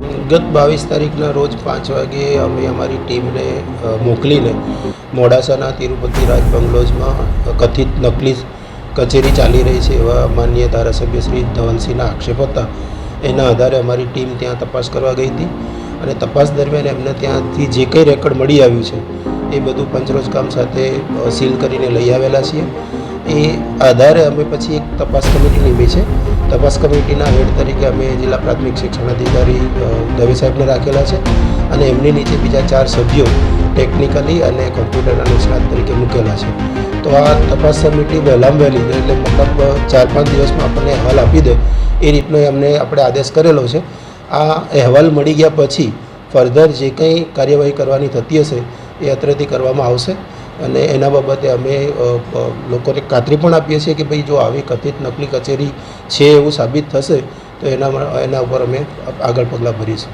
ગત બાવીસ તારીખના રોજ પાંચ વાગે અમે અમારી ટીમને મોકલીને મોડાસાના તિરુપતિ રાજ બંગલોઝમાં કથિત નકલી કચેરી ચાલી રહી છે એવા માન્ય ધારાસભ્ય શ્રી ધવનસિંહના આક્ષેપ હતા. એના આધારે અમારી ટીમ ત્યાં તપાસ કરવા ગઈ હતી અને તપાસ દરમિયાન એમને ત્યાંથી જે કંઈ રેકર્ડ મળી આવ્યું છે એ બધું પંચરોજ કામ સાથે સીલ કરીને લઈ આવેલા છીએ. એ આધારે અમે પછી એક તપાસ કમિટી નીમી છે. તપાસ કમિટીના હેડ તરીકે અમે જિલ્લા પ્રાથમિક શિક્ષણ અધિકારી દવે સાહેબને રાખેલા છે અને એમની નીચે બીજા ચાર સભ્યો ટેકનિકલી અને કોમ્પ્યુટરના નિષ્ણાત તરીકે મૂકેલા છે. તો આ તપાસ સમિતિ વહેલામાં વહેલી એટલે મતલબ ચાર પાંચ દિવસમાં આપણને અહેવાલ આપી દે એ રીતનો અમને આપણે આદેશ કરેલો છે. આ અહેવાલ મળી ગયા પછી ફર્ધર જે કંઈ કાર્યવાહી કરવાની થતી હશે એ અત્રેથી કરવામાં આવશે. અને એના બાબતે અમે લોકોને ખાતરી પણ આપીએ છીએ કે ભાઈ જો આવી કથિત નકલી કચેરી છે એવું સાબિત થશે, તો એના એના ઉપર અમે આગળ પગલાં ભરીશું